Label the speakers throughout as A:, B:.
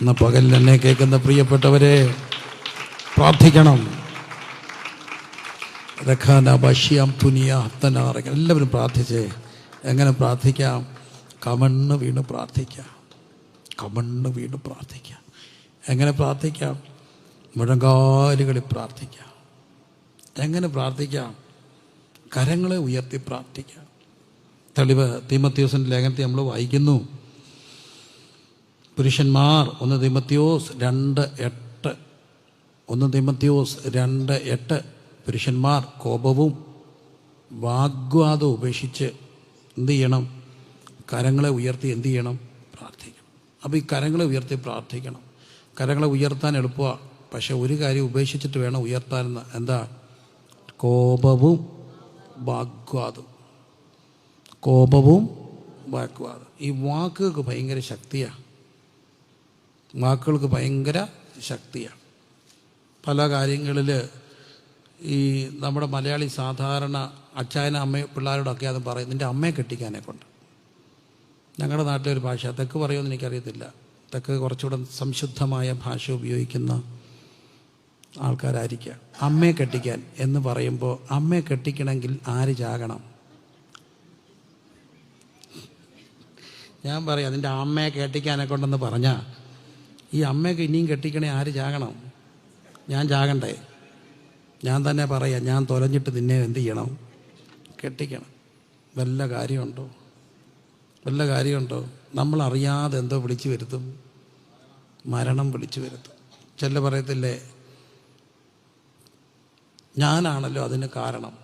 A: ഇന്ന് പകലിൽ എന്നെ കേൾക്കുന്ന പ്രിയപ്പെട്ടവരെ പ്രാർത്ഥിക്കണം. രഖാന ബഷ്യാം തുനിയ ഹത്തനാറ എല്ലാവരും പ്രാർത്ഥിച്ചേ. എങ്ങനെ പ്രാർത്ഥിക്കാം? കമണ്ണ് വീണ് പ്രാർത്ഥിക്കാം. കമണ്ണ് വീണ് പ്രാർത്ഥിക്കാം. എങ്ങനെ പ്രാർത്ഥിക്കാം? മുഴങ്കാലുകളിൽ പ്രാർത്ഥിക്കാം. എങ്ങനെ പ്രാർത്ഥിക്കാം? കരങ്ങളെ ഉയർത്തി പ്രാർത്ഥിക്കാം. തെളിവ് തീമത്യോസിന്റെ ലേഖനത്തിൽ നമ്മൾ വായിക്കുന്നു. പുരുഷന്മാർ ഒന്ന് തിമത്യോസ് രണ്ട് എട്ട്. ഒന്ന് തിമത്യോസ് രണ്ട് എട്ട്. പുരുഷന്മാർ കോപവും വാഗ്വാദവും ഉപേക്ഷിച്ച് എന്ത് ചെയ്യണം? കരങ്ങളെ ഉയർത്തി എന്ത് ചെയ്യണം? പ്രാർത്ഥിക്കണം. അപ്പോൾ ഈ കരങ്ങളെ ഉയർത്തി പ്രാർത്ഥിക്കണം. കരങ്ങളെ ഉയർത്താൻ എളുപ്പമാണ് പക്ഷെ ഒരു കാര്യം ഉപേക്ഷിച്ചിട്ട് വേണം ഉയർത്താൻ എന്താ? കോപവും വാഗ്വാദവും. കോപവും വാഗ്വാദം ഈ വാക്കുകൾക്ക് ഭയങ്കര ശക്തിയാണ് വാക്കുകൾക്ക് ഭയങ്കര ശക്തിയാണ്. പല കാര്യങ്ങളിൽ ഈ നമ്മുടെ മലയാളി സാധാരണ അച്ചായന അമ്മ പിള്ളേരോടൊക്കെ അത് പറയും നിന്റെ അമ്മയെ കെട്ടിക്കാനെ കൊണ്ട്. ഞങ്ങളുടെ നാട്ടിലെ ഒരു ഭാഷ തെക്ക് പറയുമെന്ന് എനിക്കറിയത്തില്ല. തെക്ക് കുറച്ചുകൂടെ സംശുദ്ധമായ ഭാഷ ഉപയോഗിക്കുന്ന ആൾക്കാരായിരിക്കുക അമ്മയെ കെട്ടിക്കാൻ എന്ന് പറയുമ്പോൾ അമ്മയെ കെട്ടിക്കണമെങ്കിൽ ആര് ചാകണം ഞാൻ പറയാം അതിന്റെ അമ്മയെ കെട്ടിക്കാനെ കൊണ്ടെന്ന് പറഞ്ഞാൽ ഈ അമ്മയൊക്കെ ഇനിയും കെട്ടിക്കണേ ആര് ചാകണം ഞാൻ ചാകണ്ടേ ഞാൻ തന്നെ പറയാം ഞാൻ തൊലഞ്ഞിട്ട് നിന്നെ എന്ത് ചെയ്യണം? കെട്ടിക്കണം. വല്ല കാര്യമുണ്ടോ? വല്ല കാര്യമുണ്ടോ? നമ്മൾ അറിയാതെ എന്തോ വിളിച്ചു വരുത്തും. മരണം വിളിച്ചു വരുത്തും. ചെല്ല പറയത്തില്ലേ? ഞാനാണല്ലോ അതിന് കാരണം.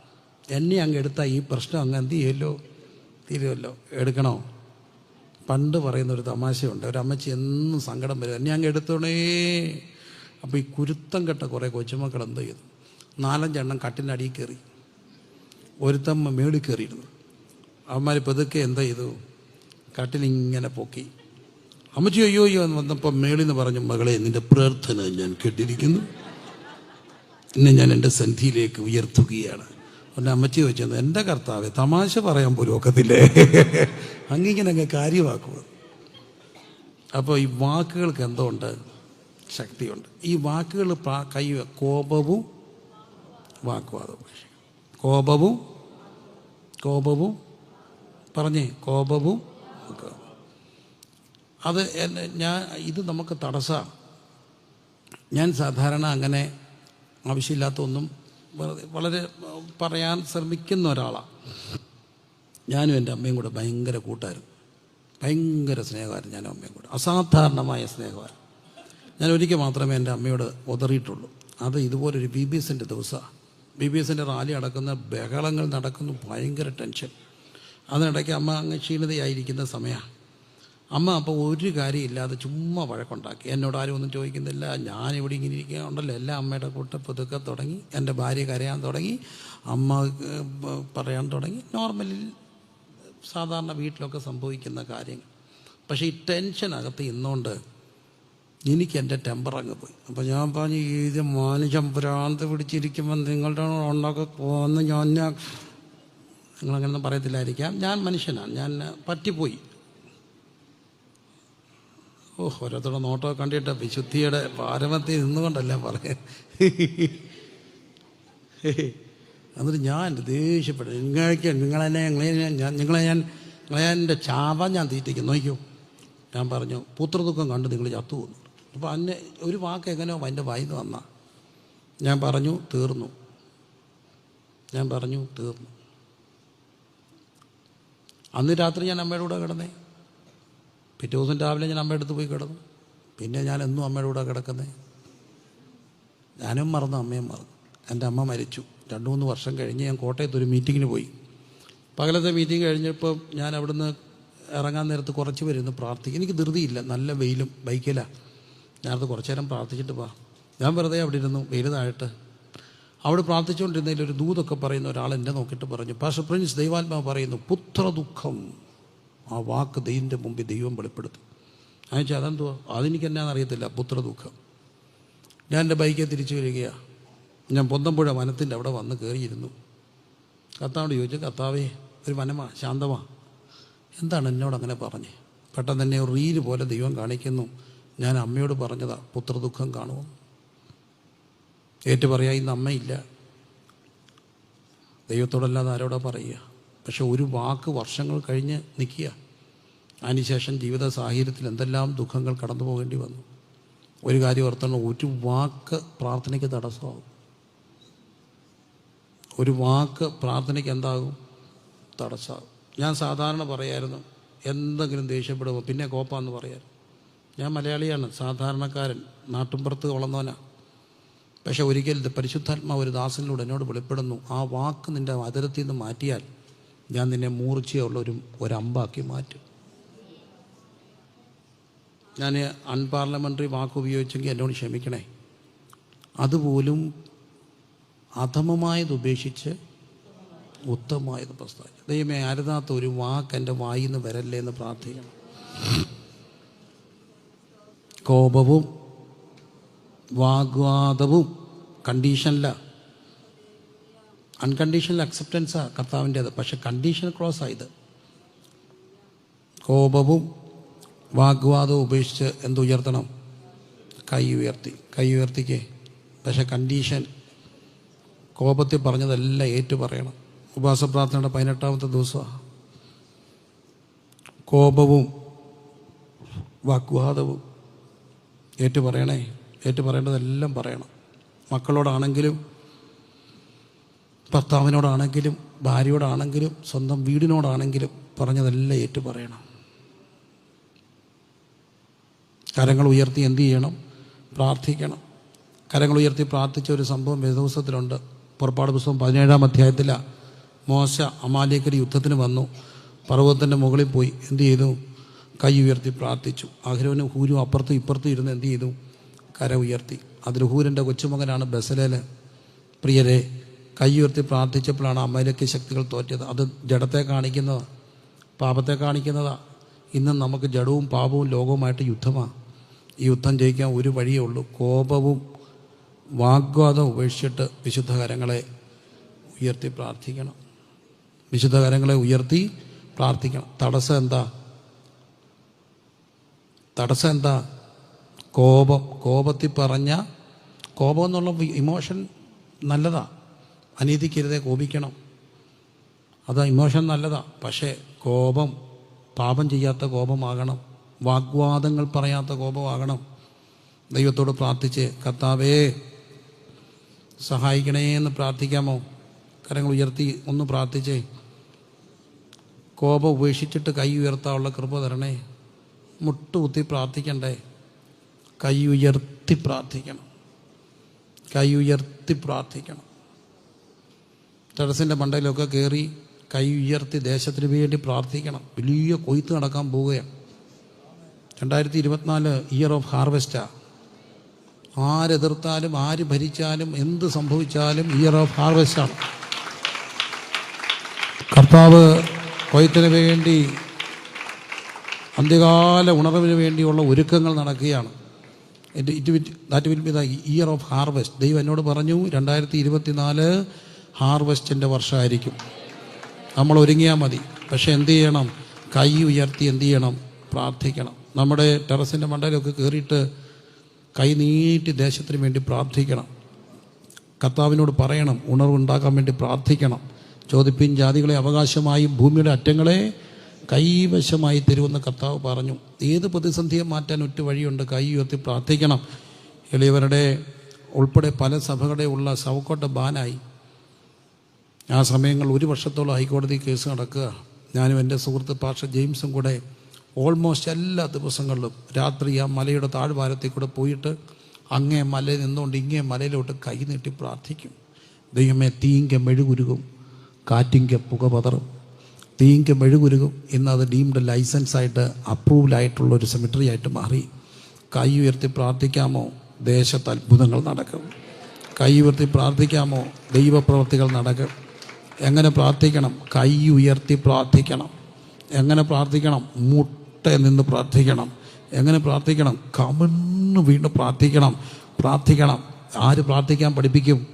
A: എന്നെ അങ്ങ് എടുത്താൽ ഈ പ്രശ്നം അങ്ങ് എന്ത് ചെയ്യുമല്ലോ? തീരുമല്ലോ. എടുക്കണോ? പണ്ട് പറയുന്ന ഒരു തമാശയുണ്ട്. ഒരു അമ്മച്ചി എന്നും സങ്കടം വരും. എന്നെ അങ്ങ് എടുത്തോണേ. അപ്പോൾ ഈ കുരുത്തം കെട്ട കുറേ കൊച്ചുമക്കൾ എന്ത് ചെയ്തു? നാലഞ്ചെണ്ണം കട്ടിന്റെ അടിയിൽ കയറി. ഒരുത്തമ്മ മേളിൽ കയറിയിരുന്നു. അവന്മാർ പതുക്കെ എന്താ ചെയ്തു? കട്ടിലിങ്ങനെ പൊക്കി. അമ്മച്ചി അയ്യോ അയ്യോ എന്ന് വന്നപ്പോൾ മേളിന്ന് പറഞ്ഞു മകളെ നിന്റെ പ്രാർത്ഥന ഞാൻ കേട്ടിരിക്കുന്നു. നിന്നെ ഞാൻ എന്റെ സന്ധിയിലേക്ക് ഉയർത്തുകയാണ്. എന്റെ അമ്മച്ചി വെച്ചത് എന്റെ കർത്താവ് തമാശ പറയാൻ പോലും ഒക്കത്തില്ലേ? അങ്ങിങ്ങനെ അങ്ങ് കാര്യമാക്കുക അപ്പോൾ ഈ വാക്കുകൾക്ക് എന്തോ ഉണ്ട് ശക്തിയുണ്ട്. ഈ വാക്കുകൾ കൈ കോപവും വാക്കുവാദവും കോപവും കോപവും പറഞ്ഞേ കോപവും. അത് ഞാൻ ഇത് നമുക്ക് തടസ്സമാണ്. ഞാൻ സാധാരണ അങ്ങനെ ആവശ്യമില്ലാത്ത ഒന്നും വളരെ പറയാൻ ശ്രമിക്കുന്ന ഒരാളാണ്. ഞാനും എന്റെ അമ്മയും കൂടെ ഭയങ്കര കൂട്ടായിരുന്നു ഭയങ്കര സ്നേഹമായിരുന്നു ഞാനും അമ്മയും കൂടെ. അസാധാരണമായ സ്നേഹമായിരുന്നു. ഞാൻ ഒരിക്കൽ മാത്രമേ എന്റെ അമ്മയോട് ഒതറിയിട്ടുള്ളൂ അത് ഇതുപോലൊരു ബി ബി എസിന്റെ ദിവസമാണ് ബി ബി എസിന്റെ റാലി അടക്കുന്ന ബഹളങ്ങൾ നടക്കുന്നു ഭയങ്കര ടെൻഷൻ. അതിനിടയ്ക്ക് അമ്മ അങ്ങ് ക്ഷീണിതയായിരിക്കുന്ന സമയമാണ് അമ്മ അപ്പോൾ ഒരു കാര്യമില്ലാതെ ചുമ്മാ വഴക്കുണ്ടാക്കി. എന്നോട് ആരും ഒന്നും ചോദിക്കുന്നില്ല. ഞാൻ ഇവിടെ ഇങ്ങനെ ഇരിക്കുക എല്ലാ അമ്മയുടെ കൂട്ട പുതുക്കെ തുടങ്ങി. എന്റെ ഭാര്യ കരയാൻ തുടങ്ങി. അമ്മ പറയാൻ തുടങ്ങി. നോർമലിൽ സാധാരണ വീട്ടിലൊക്കെ സംഭവിക്കുന്ന കാര്യങ്ങൾ. പക്ഷേ ഈ ടെൻഷൻ അകത്ത് ഇന്നുകൊണ്ട് എനിക്ക് എന്റെ ടെമ്പർ അങ്ങ് പോയി. അപ്പോൾ ഞാൻ പറഞ്ഞു ഇത് മാനുഷം ഭ്രാന്ത് പിടിച്ചിരിക്കുമ്പോൾ നിങ്ങളുടെ ഉണ്ടൊക്കെ ഞാൻ ഞാൻ നിങ്ങളങ്ങനൊന്നും പറയത്തില്ലായിരിക്കാം. ഞാൻ മനുഷ്യനാണ്. ഞാൻ പറ്റിപ്പോയി. ഓ ഓരോരുത്തരുടെ നോട്ടമൊക്കെ കണ്ടിട്ട് വിശുദ്ധിയുടെ പാരമത്തിൽ നിന്നുകൊണ്ടല്ല പറയാൻ എന്നിട്ട് ഞാൻ ദേഷ്യപ്പെട്ടു. നിങ്ങൾക്ക് നിങ്ങളെന്നെ നിങ്ങളെ ഞാൻ നിങ്ങളെ ഞാൻ നിങ്ങളെ എന്റെ ചാപ ഞാൻ തീറ്റിക്കും. നോക്കിയോ ഞാൻ പറഞ്ഞു പുത്രദുഃഖം കണ്ട് നിങ്ങൾ ചത്തു പോകുന്നു അപ്പോൾ അന്നെ ഒരു വാക്ക് എങ്ങനെയോ എന്റെ വായിന്ന് വന്ന. ഞാൻ പറഞ്ഞു തീർന്നു. ഞാൻ പറഞ്ഞു തീർന്നു. അന്ന് രാത്രി ഞാൻ അമ്മയുടെ കൂടെ കിടന്നേ. പിറ്റേ ദിവസം രാവിലെ ഞാൻ അമ്മയുടെ അടുത്ത് പോയി കിടന്നു. പിന്നെ ഞാൻ എന്നും അമ്മയുടെ കൂടെ കിടക്കുന്നേ. ഞാനും മറന്നു അമ്മയും മറന്നു. എന്റെ അമ്മ മരിച്ചു. രണ്ട് മൂന്ന് വർഷം കഴിഞ്ഞ് ഞാൻ കോട്ടയത്ത് ഒരു മീറ്റിങ്ങിന് പോയി. പകലത്തെ മീറ്റിംഗ് കഴിഞ്ഞപ്പോൾ ഞാൻ അവിടുന്ന് ഇറങ്ങാൻ നേരത്ത് കുറച്ച് പേരുന്ന് പ്രാർത്ഥിക്കും. എനിക്ക് ധൃതിയില്ല. നല്ല വെയിലും ബൈക്കിലാണ് ഞാനത് കുറച്ച് നേരം പ്രാർത്ഥിച്ചിട്ട് പോവാം ഞാൻ വെറുതെ അവിടെ ഇരുന്നു. വെയിൽ താഴട്ട്. അവിടെ പ്രാർത്ഥിച്ചുകൊണ്ടിരുന്നതിൽ ഒരു ദൂതൊക്കെ പറയുന്ന ഒരാൾ എന്നെ നോക്കിയിട്ട് പറഞ്ഞു പാഷ പ്രിൻസ് ദൈവാത്മാവ് പറയുന്നു പുത്രദുഃഖം ആ വാക്ക് ദൈവന്റെ മുമ്പിൽ ദൈവം വെളിപ്പെടുത്തും. അയച്ചാൽ അതെന്തുവാ? അതെനിക്ക് എന്നാന്നറിയത്തില്ല പുത്രദുഃഖം. ഞാൻ എന്റെ ബൈക്കിൽ തിരിച്ചു വരികയാണ് ഞാൻ പൊന്തമ്പുഴ വനത്തിന്റെ അവിടെ വന്ന് കയറിയിരുന്നു. കർത്താവോട് ചോദിച്ചു കർത്താവേ ഒരു വനമാ ശാന്തമാ. എന്താണ് എന്നോട് അങ്ങനെ പറഞ്ഞേ? പെട്ടെന്ന് തന്നെ ഒരു റീൽ പോലെ ദൈവം കാണിക്കുന്നു. ഞാൻ അമ്മയോട് പറഞ്ഞതാ പുത്രദുഃഖം കാണുമോ ഏറ്റു പറയാ ഇന്ന് അമ്മയില്ല. ദൈവത്തോടല്ലാതെ ആരോടാ പറയുക? പക്ഷെ ഒരു വാക്ക് വർഷങ്ങൾ കഴിഞ്ഞ് നിൽക്കുക. അതിനുശേഷം ജീവിത സാഹചര്യത്തിൽ എന്തെല്ലാം ദുഃഖങ്ങൾ കടന്നു പോകേണ്ടി വന്നു. ഒരു കാര്യം ഓർത്തണം ഒരു വാക്ക് പ്രാർത്ഥനയ്ക്ക് തടസ്സമാകും. ഒരു വാക്ക് പ്രാർത്ഥനയ്ക്ക് എന്താകും? തടസ്സമാകും ഞാൻ സാധാരണ പറയായിരുന്നു എന്തെങ്കിലും ദേഷ്യപ്പെടുമ്പോൾ പിന്നെ കോപ്പാന്ന് പറയാൻ ഞാൻ മലയാളിയാണ് സാധാരണക്കാരൻ നാട്ടുമ്പുറത്ത് വളർന്നവനാണ് പക്ഷെ ഒരിക്കൽ പരിശുദ്ധാത്മാ പരിശുദ്ധാത്മാവ് ഒരു ദാസനിലൂടെ എന്നോട് വെളിപ്പെടുന്നു ആ വാക്ക് നിന്റെ അതിരത്തിൽ നിന്ന് മാറ്റിയാൽ ഞാൻ നിന്നെ മൂർച്ചയുള്ള ഒരു ഒരമ്പാക്കി മാറ്റും. ഞാൻ അൺപാർലമെന്ററി വാക്ക് ഉപയോഗിച്ചെങ്കിൽ എന്നോട് ക്ഷമിക്കണേ. അതുപോലും അധമമായത് ഉപേക്ഷിച്ച് ഉത്തമമായത് പ്രസ്താവിച്ചു ദൈവമേ അരുതാത്ത ഒരു വാക്ക് എന്റെ വായിൽ നിന്ന് വരല്ലേ എന്ന് പ്രാർത്ഥിക്കണം കോപവും വാഗ്വാദവും കണ്ടീഷനില്ല അൺകണ്ടീഷണൽ അക്സെപ്റ്റൻസാ കർത്താവിന്റേത്. പക്ഷെ കണ്ടീഷൻ ക്രോസ് ആയത് കോപവും വാഗ്വാദവും ഉപേക്ഷിച്ച് എന്തുയർത്തണം? കൈ ഉയർത്തി. കൈ ഉയർത്തിക്കേ. പക്ഷെ കണ്ടീഷൻ കോപത്തിൽ പറഞ്ഞതെല്ലാം ഏറ്റു പറയണം ഉപവാസ പ്രാർത്ഥനയുടെ പതിനെട്ടാമത്തെ ദിവസമാണ് കോപവും വാഗ്വാദവും ഏറ്റു പറയണേ ഏറ്റു പറയേണ്ടതെല്ലാം പറയണം. മക്കളോടാണെങ്കിലും ഭർത്താവിനോടാണെങ്കിലും ഭാര്യയോടാണെങ്കിലും സ്വന്തം വീടിനോടാണെങ്കിലും പറഞ്ഞതെല്ലാം ഏറ്റു പറയണം കരങ്ങൾ ഉയർത്തി എന്തു ചെയ്യണം? പ്രാർത്ഥിക്കണം. കരങ്ങൾ ഉയർത്തി പ്രാർത്ഥിച്ച ഒരു സംഭവം വേദോത്സവത്തിലുണ്ട് പുറപ്പാട് പുസ്തകം പതിനേഴാം അധ്യായത്തിൽ മോശ അമാലേക്കർ യുദ്ധത്തിന് വന്നു. പർവതത്തിന്റെ മുകളിൽ പോയി എന്ത് ചെയ്തു? കൈ ഉയർത്തി പ്രാർത്ഥിച്ചു. അഹ്രോനും ഹൂരും അപ്പുറത്തും ഇപ്പുറത്തും ഇരുന്ന് എന്ത് ചെയ്തു? കര ഉയർത്തി. അതിൽ ഹൂരന്റെ കൊച്ചുമകനാണ് ബസലേൽ. പ്രിയരെ കൈ ഉയർത്തി പ്രാർത്ഥിച്ചപ്പോഴാണ് അമ്മയിലേക്ക് ശക്തികൾ തോറ്റത് അത് ജഡത്തെ കാണിക്കുന്നതാണ് പാപത്തെ കാണിക്കുന്നതാണ് ഇന്നും നമുക്ക് ജഡവും പാപവും ലോകവുമായിട്ട് യുദ്ധമാണ് ഈ യുദ്ധം ജയിക്കാൻ ഒരു വഴിയേ ഉള്ളൂ. കോപവും വാഗ്വാദം ഉപേക്ഷിച്ചിട്ട് വിശുദ്ധ കരങ്ങളെ ഉയർത്തി പ്രാർത്ഥിക്കണം. വിശുദ്ധ കരങ്ങളെ ഉയർത്തി പ്രാർത്ഥിക്കണം. തടസ്സം എന്താ? തടസ്സം എന്താ? കോപം. കോപത്തിൽ പറഞ്ഞ കോപം എന്നുള്ള ഇമോഷൻ നല്ലതാ. അനീതിക്കരുതെ കോപിക്കണം. അത് ഇമോഷൻ നല്ലതാ. പക്ഷേ കോപം പാപം ചെയ്യാത്ത കോപമാകണം. വാഗ്വാദങ്ങൾ പറയാത്ത കോപമാകണം. ദൈവത്തോട് പ്രാർത്ഥിച്ച് കർത്താവേ സഹായിക്കണേ എന്ന് പ്രാർത്ഥിക്കാമോ? കരങ്ങൾ ഉയർത്തി ഒന്ന് പ്രാർത്ഥിച്ചേ. കോപം ഉപേക്ഷിച്ചിട്ട് കൈ ഉയർത്താനുള്ള കൃപ തരണേ. മുട്ടുകുത്തി പ്രാർത്ഥിക്കണ്ടേ. കൈ ഉയർത്തി പ്രാർത്ഥിക്കണം. കൈ ഉയർത്തി പ്രാർത്ഥിക്കണം. ടെറസിന്റെ മണ്ടയിലൊക്കെ കയറി കൈ ഉയർത്തി ദേശത്തിന് വേണ്ടി പ്രാർത്ഥിക്കണം. വലിയ കൊയ്ത്ത് നടക്കാൻ പോവുകയാണ്. രണ്ടായിരത്തി ഇരുപത്തിനാല് ഇയർ ഓഫ് ഹാർവെസ്റ്റാ. ആരെതിർത്താലും ആര് ഭരിച്ചാലും എന്ത് സംഭവിച്ചാലും ഇയർ ഓഫ് ഹാർവെസ്റ്റാണ് കർത്താവ് കൊയ്ത്തിന് വേണ്ടി അന്ത്യകാല ഉണർവിന് വേണ്ടിയുള്ള ഒരുക്കങ്ങൾ നടക്കുകയാണ്. It it with that will be the year of harvest ദൈവം എന്നോട് പറഞ്ഞു രണ്ടായിരത്തി ഇരുപത്തിനാല് ഹാർവെസ്റ്റിന്റെ വർഷമായിരിക്കും. നമ്മൾ ഒരുങ്ങിയാൽ മതി. പക്ഷേ എന്ത് ചെയ്യണം? കൈ ഉയർത്തി എന്ത് ചെയ്യണം? പ്രാർത്ഥിക്കണം. നമ്മുടെ ടെറസിന്റെ മണ്ടയിലൊക്കെ കയറിയിട്ട് കൈ നീട്ടി ദേശത്തിന് വേണ്ടി പ്രാർത്ഥിക്കണം. കർത്താവിനോട് പറയണം ഉണർവുണ്ടാക്കാൻ വേണ്ടി പ്രാർത്ഥിക്കണം. ചോദിപ്പിൻ ജാതികളെ അവകാശമായി ഭൂമിയുടെ അറ്റങ്ങളെ കൈവശമായി തരുമെന്ന് കർത്താവ് പറഞ്ഞു. ഏത് പ്രതിസന്ധിയെ മാറ്റാൻ ഒറ്റ വഴിയുണ്ട് കൈ ഉയർത്തി പ്രാർത്ഥിക്കണം. എളിയവരുടെ ഉൾപ്പെടെ പല സഭകളുടെ ഉള്ള സവക്കോട്ട ബാനായി. ആ സമയങ്ങൾ ഒരു വർഷത്തോളം ഹൈക്കോടതി കേസ് നടക്കുക. ഞാനും എന്റെ സുഹൃത്ത് പാഷ ജെയിംസും കൂടെ ഓൾമോസ്റ്റ് എല്ലാ ദിവസങ്ങളിലും രാത്രി ആ മലയുടെ താഴ്വാരത്തിൽ കൂടെ പോയിട്ട് അങ്ങേ മലയിൽ നിന്നുകൊണ്ട് ഇങ്ങേ മലയിലോട്ട് കൈ നീട്ടി പ്രാർത്ഥിക്കും. ദൈവമേ തീങ്ക മെഴുകുരുകും കാറ്റിങ്ക പുക പതറും തീങ്ക മെഴുകുരുകും ഇന്ന് അത് ഡീംഡ് ലൈസൻസായിട്ട് അപ്രൂവലായിട്ടുള്ള ഒരു സെമിറ്ററി ആയിട്ട് മാറി. കൈ ഉയർത്തി പ്രാർത്ഥിക്കാമോ? ദേശത്ത് അത്ഭുതങ്ങൾ നടക്കും. കൈ ഉയർത്തി പ്രാർത്ഥിക്കാമോ? ദൈവപ്രവർത്തികൾ നടക്കും. എങ്ങനെ പ്രാർത്ഥിക്കണം? കൈ ഉയർത്തി പ്രാർത്ഥിക്കണം. എങ്ങനെ പ്രാർത്ഥിക്കണം? മുട്ട നിന്ന് പ്രാർത്ഥിക്കണം. എങ്ങനെ പ്രാർത്ഥിക്കണം? കമന്ന് വീണ്ടും പ്രാർത്ഥിക്കണം. പ്രാർത്ഥിക്കണം. ആര് പ്രാർത്ഥിക്കാൻ പഠിപ്പിക്കും?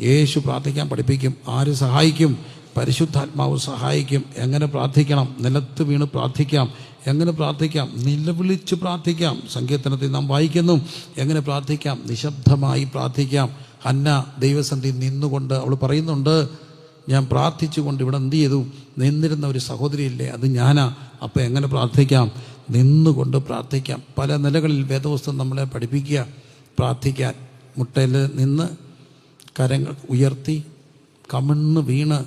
A: യേശു പ്രാർത്ഥിക്കാൻ പഠിപ്പിക്കും. ആര് സഹായിക്കും? പരിശുദ്ധാത്മാവ് സഹായിക്കും. എങ്ങനെ പ്രാർത്ഥിക്കണം? നിലത്ത് വീണ് പ്രാർത്ഥിക്കാം. എങ്ങനെ പ്രാർത്ഥിക്കാം? നിലവിളിച്ച് പ്രാർത്ഥിക്കാം. സങ്കീർത്തനത്തിൽ നാം വായിക്കുന്നു. എങ്ങനെ പ്രാർത്ഥിക്കാം? നിശബ്ദമായി പ്രാർത്ഥിക്കാം. ഹന്ന ദൈവസന്ധി നിന്നുകൊണ്ട് അവൾ പറയുന്നുണ്ട് ഞാൻ പ്രാർത്ഥിച്ചുകൊണ്ട് ഇവിടെ എന്ത് ചെയ്തു? നിന്നിരുന്ന ഒരു സഹോദരിയില്ലേ അത് ഞാനാ. അപ്പം എങ്ങനെ പ്രാർത്ഥിക്കാം? നിന്നുകൊണ്ട് പ്രാർത്ഥിക്കാം. പല നിലകളിൽ വേദവസ്തു നമ്മളെ പഠിപ്പിക്കുക പ്രാർത്ഥിക്കാൻ. മുട്ടയിൽ നിന്ന് കരങ്ങൾ ഉയർത്തി കമിണ്ണ് വീണ്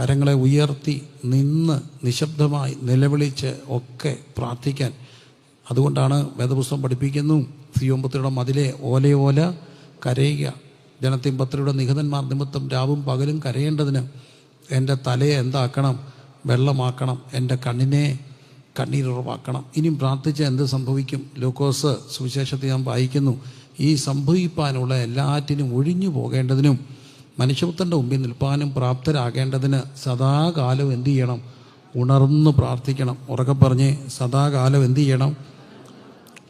A: കരങ്ങളെ ഉയർത്തി നിന്ന് നിശബ്ദമായി നിലവിളിച്ച് ഒക്കെ പ്രാർത്ഥിക്കാൻ. അതുകൊണ്ടാണ് വേദപുസ്തകം പഠിപ്പിക്കുന്നു. സിയോമ്പത്തിയുടെ മതിലെ ഓലയോല കരയുക. ജനത്തിൻ ജനത്തിമ്പത്തിലൂടെ നിഹതന്മാർ നിമിത്തം രാവും പകലും കരയേണ്ടതിന് എന്റെ തലയെ എന്താക്കണം? വെള്ളമാക്കണം. എന്റെ കണ്ണിനെ കണ്ണീരുറവാക്കണം. ഇനിയും പ്രാർത്ഥിച്ച് എന്ത് സംഭവിക്കും? ലൂക്കോസ് സുവിശേഷത്തിൽ ഞാൻ വായിക്കുന്നു ഈ സംഭവിപ്പാനുള്ള എല്ലാറ്റിനും ഒഴിഞ്ഞു പോകേണ്ടതിനും മനുഷ്യപുത്രന്റെ മുമ്പിൽ നിൽപ്പാനും പ്രാപ്തരാകേണ്ടതിന് സദാകാലം എന്തു ചെയ്യണം? ഉണർന്ന് പ്രാർത്ഥിക്കണം. ഉറക്കെ പറഞ്ഞ് സദാകാലം എന്തു ചെയ്യണം?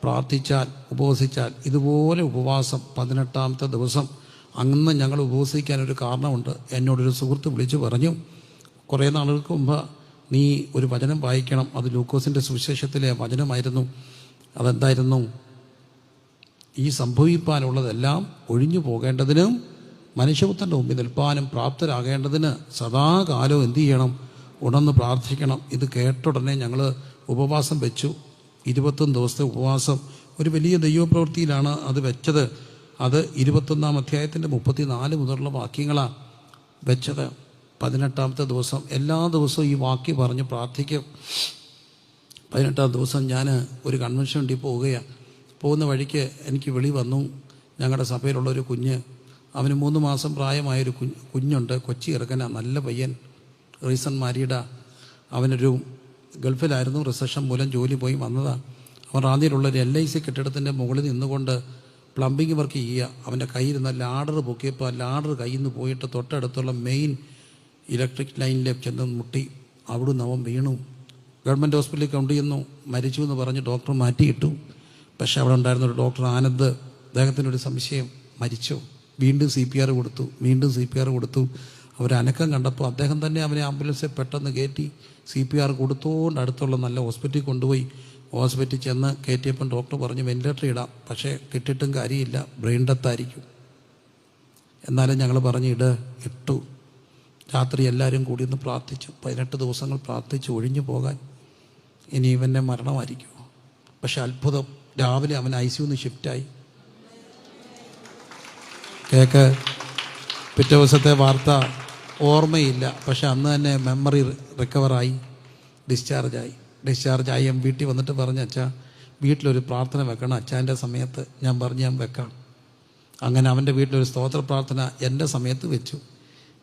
A: പ്രാർത്ഥിച്ചാൽ ഉപവസിച്ചാൽ ഇതുപോലെ ഉപവാസം പതിനെട്ടാമത്തെ ദിവസം അന്ന് ഞങ്ങൾ ഉപവസിക്കാൻ ഒരു കാരണമുണ്ട്. എന്നോടൊരു സുഹൃത്ത് വിളിച്ചു പറഞ്ഞു കുറേ നാളുകൾക്ക് മുമ്പ് നീ ഒരു വചനം വായിക്കണം. അത് ലൂക്കോസിന്റെ സുവിശേഷത്തിലെ വചനമായിരുന്നു. അതെന്തായിരുന്നു? ഈ സംഭവിപ്പാനുള്ളതെല്ലാം ഒഴിഞ്ഞു പോകേണ്ടതിനും മനുഷ്യപുത്രന്റെ മുമ്പിൽ നിൽപ്പാനും പ്രാപ്തരാകേണ്ടതിന് സദാകാലവും എന്തു ചെയ്യണം? ഉണർന്ന് പ്രാർത്ഥിക്കണം. ഇത് കേട്ടുടനെ ഞങ്ങൾ ഉപവാസം വെച്ചു. ഇരുപത്തൊന്ന് ദിവസത്തെ ഉപവാസം. ഒരു വലിയ ദൈവപ്രവൃത്തിയിലാണ് അത് വെച്ചത്. അത് ഇരുപത്തൊന്നാം അധ്യായത്തിന്റെ മുപ്പത്തി നാല് മുതലുള്ള വാക്യങ്ങളാണ് വെച്ചത്. പതിനെട്ടാമത്തെ ദിവസം എല്ലാ ദിവസവും ഈ വാക്യം പറഞ്ഞ് പ്രാർത്ഥിക്കും. പതിനെട്ടാം ദിവസം ഞാൻ ഒരു കൺവെൻഷൻ വേണ്ടി പോവുകയാണ് പോകുന്ന വഴിക്ക് എനിക്ക് വിളി വന്നു. ഞങ്ങളുടെ സഭയിലുള്ള ഒരു കുഞ്ഞ് അവന് മൂന്ന് മാസം പ്രായമായൊരു കുഞ്ഞ് കുഞ്ഞുണ്ട്. കൊച്ചി ഇറക്കന നല്ല പയ്യൻ റീസൺ മാരീഡ. അവനൊരു ഗൾഫിലായിരുന്നു. റിസഷൻ മൂലം ജോലി പോയി വന്നതാണ് അവൻ റാന്നിയിലുള്ള ഒരു എൽ ഐ സി കെട്ടിടത്തിന്റെ മുകളിൽ നിന്നുകൊണ്ട് പ്ലംബിംഗ് വർക്ക് ചെയ്യുക. അവന്റെ കയ്യിൽ നിന്ന് ലാഡർ പൊക്കിയപ്പോൾ ആ ലാഡർ കയ്യിൽ നിന്ന് പോയിട്ട് തൊട്ടടുത്തുള്ള മെയിൻ ഇലക്ട്രിക് ലൈനിലേക്ക് ചെന്ന് മുട്ടി. അവിടുന്ന് അവൻ വീണു. ഗവൺമെന്റ് ഹോസ്പിറ്റലിൽ കൊണ്ടു ചെന്നു മരിച്ചു എന്ന് പറഞ്ഞ് ഡോക്ടർ മാറ്റിയിട്ടു. പക്ഷേ അവിടെ ഉണ്ടായിരുന്ന ഒരു ഡോക്ടർ ആനന്ദ് അദ്ദേഹത്തിനൊരു സംശയം. മരിച്ചു. വീണ്ടും സി പി ആർ കൊടുത്തു. വീണ്ടും സി പി ആർ കൊടുത്തു. അവരനക്കം കണ്ടപ്പോൾ അദ്ദേഹം തന്നെ അവനെ ആംബുലൻസിൽ പെട്ടെന്ന് കയറ്റി സി പി ആർ കൊടുത്തുകൊണ്ട് അടുത്തുള്ള നല്ല ഹോസ്പിറ്റലിൽ കൊണ്ടുപോയി. ഹോസ്പിറ്റലിൽ ചെന്ന് കയറ്റിയപ്പം ഡോക്ടർ പറഞ്ഞു വെന്റിലേറ്റർ ഇടാം പക്ഷേ കിട്ടിയിട്ടും കാര്യമില്ല ബ്രെയിൻ ഡെത്തായിരിക്കും. എന്നാലും ഞങ്ങൾ പറഞ്ഞ് ഇട് ഇട്ടു. രാത്രി എല്ലാവരും കൂടി ഒന്ന് പ്രാർത്ഥിച്ചു. പതിനെട്ട് ദിവസങ്ങൾ പ്രാർത്ഥിച്ച് ഒഴിഞ്ഞു പോകാൻ. ഇനി ഇവന്റെ മരണമായിരിക്കും. പക്ഷെ അത്ഭുതം രാവിലെ അവൻ ഐ സിന്ന് ഷിഫ്റ്റായി. കേക്ക് പിറ്റേ ദിവസത്തെ വാർത്ത ഓർമ്മയില്ല പക്ഷെ അന്ന് തന്നെ മെമ്മറി റിക്കവറായി ഡിസ്ചാർജായി ഡിസ്ചാർജായി ആയി. വീട്ടിൽ വന്നിട്ട് പറഞ്ഞ അച്ഛാ വീട്ടിലൊരു പ്രാർത്ഥന വെക്കണം. അച്ഛന്റെ സമയത്ത് ഞാൻ പറഞ്ഞു ഞാൻ വെക്കാം. അങ്ങനെ അവന്റെ വീട്ടിലൊരു സ്തോത്ര പ്രാർത്ഥന എന്റെ സമയത്ത് വെച്ചു.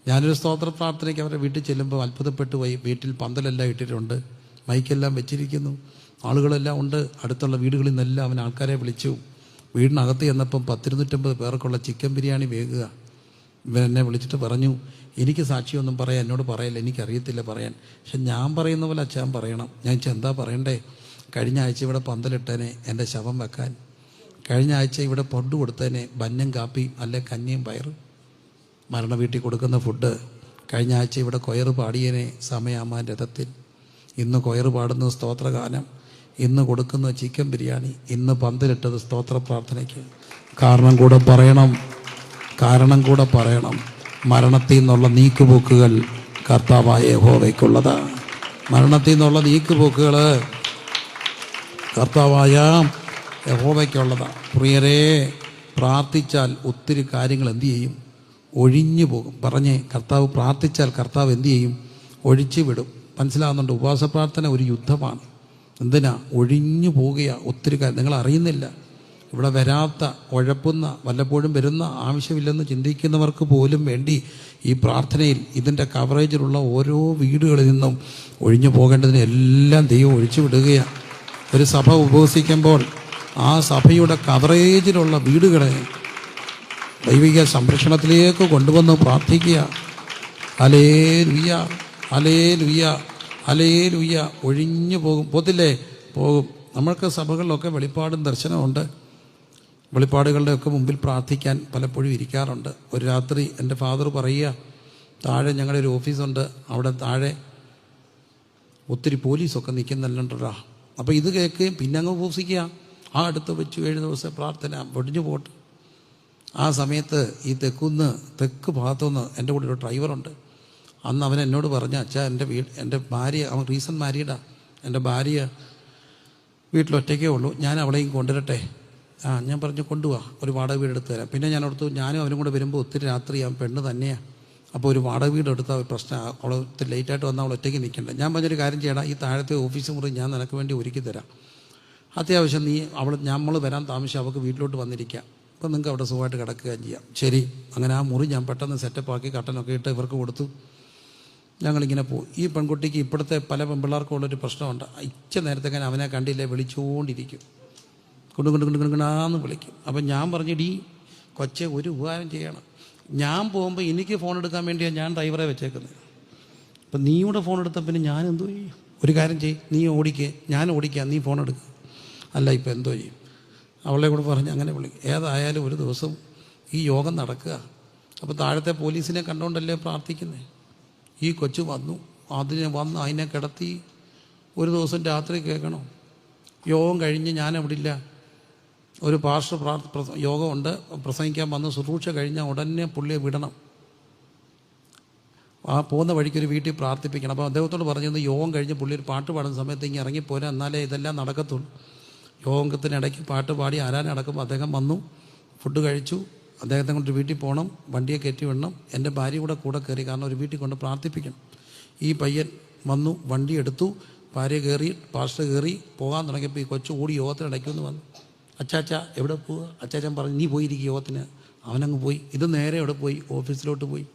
A: ഞാനൊരു സ്തോത്ര പ്രാർത്ഥനയ്ക്ക് അവരുടെ വീട്ടിൽ ചെല്ലുമ്പോൾ അത്ഭുതപ്പെട്ടു പോയി. വീട്ടിൽ പന്തലെല്ലാം ഇട്ടിട്ടുണ്ട്. മൈക്കെല്ലാം വെച്ചിരിക്കുന്നു. ആളുകളെല്ലാം ഉണ്ട്. അടുത്തുള്ള വീടുകളിൽ നിന്നെല്ലാം അവൻ ആൾക്കാരെ വിളിച്ചു. വീടിനകത്ത് ചെന്നപ്പം പത്തിരുന്നൂറ്റമ്പത് പേർക്കുള്ള ചിക്കൻ ബിരിയാണി വേകുക. എന്നെ വിളിച്ചിട്ട് പറഞ്ഞു എനിക്ക് സാക്ഷിയൊന്നും പറയാൻ എന്നോട് പറയല്ല എനിക്കറിയത്തില്ല പറയാൻ. പക്ഷെ ഞാൻ പറയുന്ന പോലെ അച്ഛൻ പറയണം. ഞാൻ എന്താ പറയണ്ടേ? കഴിഞ്ഞ ആഴ്ച ഇവിടെ പന്തലിട്ടേനെ എന്റെ ശവം വെക്കാൻ. കഴിഞ്ഞ ആഴ്ച ഇവിടെ പൊണ്ട് കൊടുത്തേനെ ബന്നം കാപ്പി അല്ലെ കഞ്ഞിയും പയർ മരണ വീട്ടിൽ കൊടുക്കുന്ന ഫുഡ്. കഴിഞ്ഞ ആഴ്ച ഇവിടെ കൊയറ് പാടിയനെ സമയാമാൻ രഥത്തിൽ. ഇന്ന് കൊയറ് പാടുന്ന സ്തോത്രഗാനം. ഇന്ന് കൊടുക്കുന്ന ചിക്കൻ ബിരിയാണി. ഇന്ന് പന്തലിട്ടത് സ്തോത്ര പ്രാർത്ഥനയ്ക്ക് കാരണം കൂടെ പറയണം. കാരണം കൂടെ പറയണം. മരണത്തിൽ നിന്നുള്ള നീക്കുപോക്കുകൾ കർത്താവായ ഹോവയ്ക്കുള്ളത് മരണത്തിൽ നിന്നുള്ള നീക്കുപോക്കുകൾ കർത്താവായ യഹോവയ്ക്കുള്ളതാണ് പ്രിയരെ പ്രാർത്ഥിച്ചാൽ ഒത്തിരി കാര്യങ്ങൾ എന്തു ചെയ്യും? ഒഴിഞ്ഞു പോകും. പറഞ്ഞേ കർത്താവ് പ്രാർത്ഥിച്ചാൽ കർത്താവ് എന്തു ചെയ്യും? ഒഴിച്ചു വിടും. മനസ്സിലാകുന്നുണ്ട് ഉപവാസ പ്രാർത്ഥന ഒരു യുദ്ധമാണ്. എന്തിനാ? ഒഴിഞ്ഞു പോവുകയാ ഒത്തിരി കാര്യം നിങ്ങൾ അറിയുന്നില്ല ഇവിടെ വരാത്ത ഉഴപ്പുന്ന വല്ലപ്പോഴും വരുന്ന ആവശ്യമില്ലെന്ന് ചിന്തിക്കുന്നവർക്ക് പോലും വേണ്ടി ഈ പ്രാർത്ഥനയിൽ ഇതിന്റെ കവറേജിലുള്ള ഓരോ വീടുകളിൽ നിന്നും ഒഴിഞ്ഞു പോകേണ്ടതിന് എല്ലാം ദൈവം ഒഴിച്ചു വിടുകയാണ് ഒരു സഭ ഉപവസിക്കുമ്പോൾ ആ സഭയുടെ കവറേജിലുള്ള വീടുകളെ ദൈവിക സംരക്ഷണത്തിലേക്ക് കൊണ്ടുവന്ന് പ്രാർത്ഥിക്കുക. അലേ ലുയ്യ അലേ ലുയ്യ അലേ ലുയ്യ ഒഴിഞ്ഞു പോകും. പോത്തില്ലേ? പോകും. നമ്മൾക്ക് സഭകളിലൊക്കെ വെളിപ്പാടും ദർശനമുണ്ട്. വെളിപ്പാടുകളുടെയൊക്കെ മുമ്പിൽ പ്രാർത്ഥിക്കാൻ പലപ്പോഴും ഇരിക്കാറുണ്ട്. ഒരു രാത്രി എന്റെ ഫാദർ പറയുക താഴെ ഞങ്ങളുടെ ഒരു ഓഫീസുണ്ട് അവിടെ താഴെ ഒത്തിരി പോലീസൊക്കെ നിൽക്കുന്നുണ്ടടാ അപ്പോൾ ഇത് കേൾക്കുകയും പിന്നെ അങ്ങ് ഉപസിക്കുക. ആ അടുത്ത് വെച്ച് ഏഴ് ദിവസം പ്രാർത്ഥന പൊടിഞ്ഞു പോട്ട്. ആ സമയത്ത് ഈ തെക്കുന്ന് തെക്ക് ഭാഗത്തുനിന്ന് എന്റെ കൂടെ ഒരു ഡ്രൈവറുണ്ട്. അന്ന് അവൻ എന്നോട് പറഞ്ഞ അച്ഛാ എന്റെ വീട് എന്റെ ഭാര്യ അവൻ റീസൺ മാരീഡാ. എന്റെ ഭാര്യ വീട്ടിലൊറ്റയ്ക്കേ ഉള്ളൂ. ഞാൻ അവളെയും കൊണ്ടുവരട്ടെ. ആ ഞാൻ പറഞ്ഞു കൊണ്ടുപോവാ ഒരു വാടക വീട് എടുത്ത് തരാം. പിന്നെ ഞാൻ ഓർത്തു ഞാനും അവനും കൂടെ വരുമ്പോൾ ഒത്തിരി രാത്രി ആ പെണ്ണ് തന്നെയാണ് അപ്പോൾ ഒരു വാടക വീട് എടുത്താൽ പ്രശ്നം അവൾ ഒത്തിരി ലേറ്റായിട്ട് വന്നാൽ അവൾ ഒറ്റയ്ക്ക് നിൽക്കണ്ട ഞാൻ പറഞ്ഞൊരു കാര്യം ചെയ്യടാ ഈ താഴത്തെ ഓഫീസ് മുറി ഞാൻ നിനക്ക് വേണ്ടി ഒരുക്കി തരാം. അത്യാവശ്യം നീ അവൾ നമ്മൾ വരാൻ താമസിച്ച് അവൾക്ക് വീട്ടിലോട്ട് വന്നിരിക്കാം. അപ്പം നിങ്ങൾക്ക് അവിടെ സുഖമായിട്ട് കിടക്കുകയും ചെയ്യാം. ശരി അങ്ങനെ ആ മുറി ഞാൻ പെട്ടെന്ന് സെറ്റപ്പ് ആക്കി കട്ടനൊക്കെ ഇട്ട് ഇവർക്ക് കൊടുത്തു. ഞങ്ങളിങ്ങനെ പോയി. ഈ പെൺകുട്ടിക്ക് ഇപ്പോഴത്തെ പല പെൺപിള്ളേർക്കും ഉള്ളൊരു പ്രശ്നമുണ്ട്. ഇച്ച നേരത്തെ അവനെ കണ്ടില്ലേ വിളിച്ചുകൊണ്ടിരിക്കും കൊണ്ടു കൊണ്ട് കൊണ്ട് കൊണ്ടാന്ന് വിളിക്കും. അപ്പം ഞാൻ പറഞ്ഞു ഡീ കൊച്ചെ ഒരു ഉപകാരം ചെയ്യണം. ഞാൻ പോകുമ്പോൾ എനിക്ക് ഫോൺ എടുക്കാൻ വേണ്ടിയാണ് ഞാൻ ഡ്രൈവറെ വെച്ചേക്കുന്നത് അപ്പം നീ കൂടെ ഫോൺ എടുത്താൽ പിന്നെ ഞാൻ എന്തോ ചെയ്യും? ഒരു കാര്യം ചെയ്യും നീ ഓടിക്ക്. ഞാൻ ഓടിക്കാം നീ ഫോൺ എടുക്കുക അല്ല ഇപ്പം എന്തോ ചെയ്യും. അവളെ കൂടെ പറഞ്ഞ് അങ്ങനെ വിളിക്കും. ഏതായാലും ഒരു ദിവസം ഈ യോഗം നടക്കുക. അപ്പോൾ താഴത്തെ പോലീസിനെ കണ്ടുകൊണ്ടല്ലേ പ്രാർത്ഥിക്കുന്നത് ഈ കൊച്ചു വന്നു. അതിനെ വന്ന് അതിനെ കിടത്തി ഒരു ദിവസം രാത്രി കേൾക്കണം. യോഗം കഴിഞ്ഞ് ഞാൻ അവിടെ ഇല്ല ഒരു പാർശ്വ യോഗമുണ്ട്. പ്രസംഗിക്കാൻ വന്ന് ശുശ്രൂഷ കഴിഞ്ഞ ഉടനെ പുള്ളിയെ വിടണം. ആ പോകുന്ന വഴിക്ക് ഒരു വീട്ടിൽ പ്രാർത്ഥിപ്പിക്കണം. അപ്പോൾ അദ്ദേഹത്തോട് പറഞ്ഞിരുന്നു യോഗം കഴിഞ്ഞ് പുള്ളി ഒരു പാട്ട് പാടുന്ന സമയത്ത് ഇങ്ങനെ ഇറങ്ങിപ്പോരാ എന്നാലേ ഇതെല്ലാം നടക്കത്തുള്ളൂ. യോഗത്തിനിടയ്ക്ക് പാട്ട് പാടി ആരാൻ നടക്കുമ്പോൾ അദ്ദേഹം വന്നു ഫുഡ് കഴിച്ചു. അദ്ദേഹത്തെ കൊണ്ട് വീട്ടിൽ പോകണം വണ്ടിയെ കയറ്റി വിടണം. എന്റെ ഭാര്യ കൂടെ കൂടെ കയറി കാരണം ഒരു വീട്ടിൽ കൊണ്ട് പ്രാർത്ഥിപ്പിക്കണം. ഈ പയ്യൻ വന്നു വണ്ടി എടുത്തു ഭാര്യ കയറി പാസ്റ്റർ കയറി പോകാൻ തുടങ്ങിയപ്പോൾ ഈ കൊച്ചു കൂടി യോഗത്തിനിടയ്ക്കൊന്ന് വന്നു. അച്ചാച്ച എവിടെ പോവുക? അച്ചാച്ചൻ പറഞ്ഞു നീ പോയിരിക്കും യോഗത്തിന്. അവനങ്ങ് പോയി. ഇത് നേരെ എവിടെ പോയി ഓഫീസിലോട്ട് പോയി.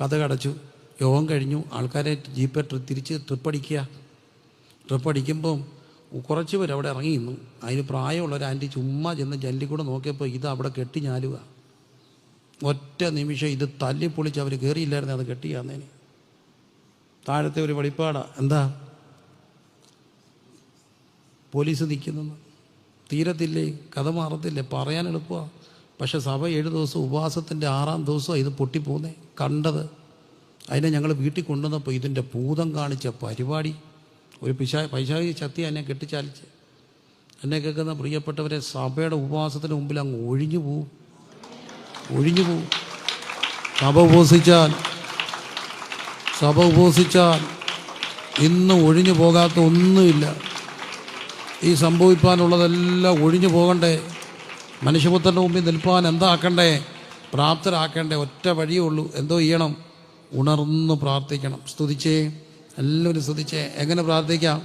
A: കഥ കടച്ചു. യോഗം കഴിഞ്ഞു. ആൾക്കാരെ ജീപ്പ് തിരിച്ച് ട്രിപ്പ് അടിക്കുക ട്രിപ്പ് അടിക്കുമ്പം കുറച്ച് പേര് അവിടെ ഇറങ്ങി നിന്നു. അതിന് പ്രായമുള്ള ഒരു ആന്റി ചുമ്മാ ചെന്ന് ജല്ലി കൂടെ നോക്കിയപ്പോൾ ഇത് അവിടെ കെട്ടി ഞാലുക. ഒറ്റ നിമിഷം ഇത് തല്ലിപ്പൊളിച്ച് അവർ കയറിയില്ലായിരുന്നു അത് കെട്ടിയാന്നേന്. താഴത്തെ ഒരു വെളിപ്പാടാണ് എന്താ? പോലീസ് നിൽക്കുന്നു തീരത്തില്ലേ? കഥ മാറത്തില്ലേ? പറയാൻ എളുപ്പമാണ് പക്ഷെ സഭ ഏഴ് ദിവസം ഉപവാസത്തിന്റെ ആറാം ദിവസമാണ് ഇത് പൊട്ടിപ്പോന്നേ കണ്ടത്. അതിനെ ഞങ്ങൾ വീട്ടിൽ കൊണ്ടുവന്നപ്പോൾ ഇതിന്റെ ഭൂതം കാണിച്ച പരിപാടി. ഒരു പിശാ പൈശാഹി ചത്തി എന്നെ കെട്ടിച്ചാലിച്ച്. എന്നെ കേൾക്കുന്ന പ്രിയപ്പെട്ടവരെ സഭയുടെ ഉപവാസത്തിന് മുമ്പിൽ അങ്ങ് ഒഴിഞ്ഞു പോവും. ഒഴിഞ്ഞു പോവും. സഭ ഉപവസിച്ചാൽ സഭ ഉപവസിച്ചാൽ ഇന്ന് ഒഴിഞ്ഞു പോകാത്ത ഒന്നുമില്ല. ഈ സംഭവിപ്പാനുള്ളതെല്ലാം ഒഴിഞ്ഞു പോകണ്ടേ? മനുഷ്യപുത്രന്റെ മുമ്പിൽ നിൽപ്പാൻ എന്താക്കണ്ടേ? പ്രാപ്തരാക്കേണ്ടേ? ഒറ്റ വഴിയേ ഉള്ളൂ. എന്തോ ചെയ്യണം? ഉണർന്ന് പ്രാർത്ഥിക്കണം. സ്തുതിച്ചേ. എല്ലാവരും സ്തുതിച്ചേ. എങ്ങനെ പ്രാർത്ഥിക്കാം?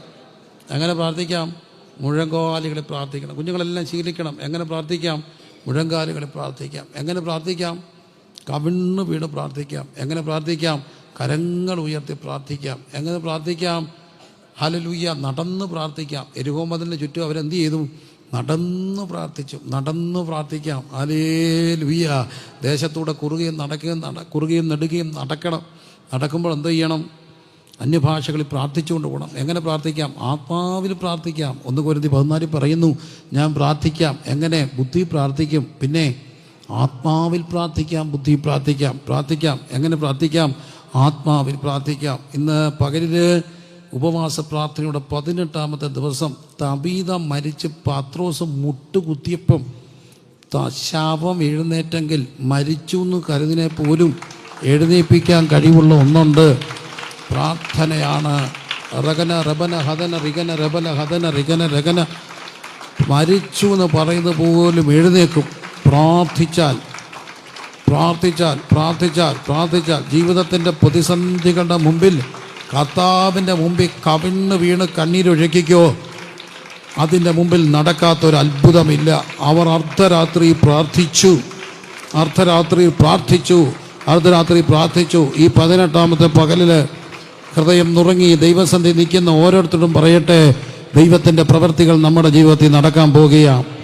A: എങ്ങനെ പ്രാർത്ഥിക്കാം? മുഴങ്കാലുകളിൽ പ്രാർത്ഥിക്കണം. കുഞ്ഞുങ്ങളെല്ലാം ശീലിക്കണം. എങ്ങനെ പ്രാർത്ഥിക്കാം? മുഴങ്കാലുകളിൽ പ്രാർത്ഥിക്കാം. എങ്ങനെ പ്രാർത്ഥിക്കാം? കവിണ്ണ് വീണ് പ്രാർത്ഥിക്കാം. എങ്ങനെ പ്രാർത്ഥിക്കാം? കരങ്ങൾ ഉയർത്തി പ്രാർത്ഥിക്കാം. എങ്ങനെ പ്രാർത്ഥിക്കാം? ഹലലൂയ നടന്ന് പ്രാർത്ഥിക്കാം. എരുഹോമതിന്റെ ചുറ്റും അവരെന്ത് ചെയ്തു? നടന്ന് പ്രാർത്ഥിച്ചു. നടന്ന് പ്രാർത്ഥിക്കാം. അലേ ലുയ്യ ദേശത്തൂടെ കുറുകയും നടക്കുകയും നട കുറുകയും നെടുകയും നടക്കണം. നടക്കുമ്പോൾ എന്ത് ചെയ്യണം? അന്യഭാഷകളിൽ പ്രാർത്ഥിച്ചുകൊണ്ട് പോകണം. എങ്ങനെ പ്രാർത്ഥിക്കാം? ആത്മാവിൽ പ്രാർത്ഥിക്കാം. ഒന്ന് കുരുതി പതിനാലിൽ പറയുന്നു ഞാൻ പ്രാർത്ഥിക്കാം. എങ്ങനെ? ബുദ്ധി പ്രാർത്ഥിക്കും. പിന്നെ ആത്മാവിൽ പ്രാർത്ഥിക്കാം ബുദ്ധി പ്രാർത്ഥിക്കാം. പ്രാർത്ഥിക്കാം. എങ്ങനെ പ്രാർത്ഥിക്കാം? ആത്മാവിൽ പ്രാർത്ഥിക്കാം. ഇന്ന് പകലിൽ ഉപവാസ പ്രാർത്ഥനയുടെ പതിനെട്ടാമത്തെ ദിവസം തബീത മരിച്ച് പാത്രോസ് മുട്ടുകുത്തിയപ്പം ശാപം എഴുന്നേറ്റെങ്കിൽ മരിച്ചു എന്ന് കരുതിനെ പോലും എഴുന്നേൽപ്പിക്കാൻ കഴിവുള്ള ഒന്നുണ്ട്. പ്രാർത്ഥനയാണ്. റഗന റബന ഹതന റിഗന റബന ഹതന റിഗന രഗന. മരിച്ചു എന്ന് പറയുന്നത് പോലും എഴുന്നേക്കും പ്രാർത്ഥിച്ചാൽ പ്രാർത്ഥിച്ചാൽ പ്രാർത്ഥിച്ചാൽ പ്രാർത്ഥിച്ചാൽ ജീവിതത്തിന്റെ പ്രതിസന്ധികളുടെ മുമ്പിൽ കർത്താവിന്റെ മുമ്പിൽ കവിണ്ണ് വീണ് കണ്ണീരൊഴുക്കിക്കോ. അതിന്റെ മുമ്പിൽ നടക്കാത്തൊരു അത്ഭുതമില്ല അവർ അർദ്ധരാത്രി പ്രാർത്ഥിച്ചു. അർദ്ധരാത്രി പ്രാർത്ഥിച്ചു. അർദ്ധരാത്രി പ്രാർത്ഥിച്ചു. ഈ പതിനെട്ടാമത്തെ പകലിൽ ഹൃദയം നുറങ്ങി ദൈവസന്ധി നിൽക്കുന്ന ഓരോരുത്തരും പറയട്ടെ ദൈവത്തിന്റെ പ്രവൃത്തികൾ നമ്മുടെ ജീവിതത്തിൽ നടക്കാൻ പോകുകയാണ്.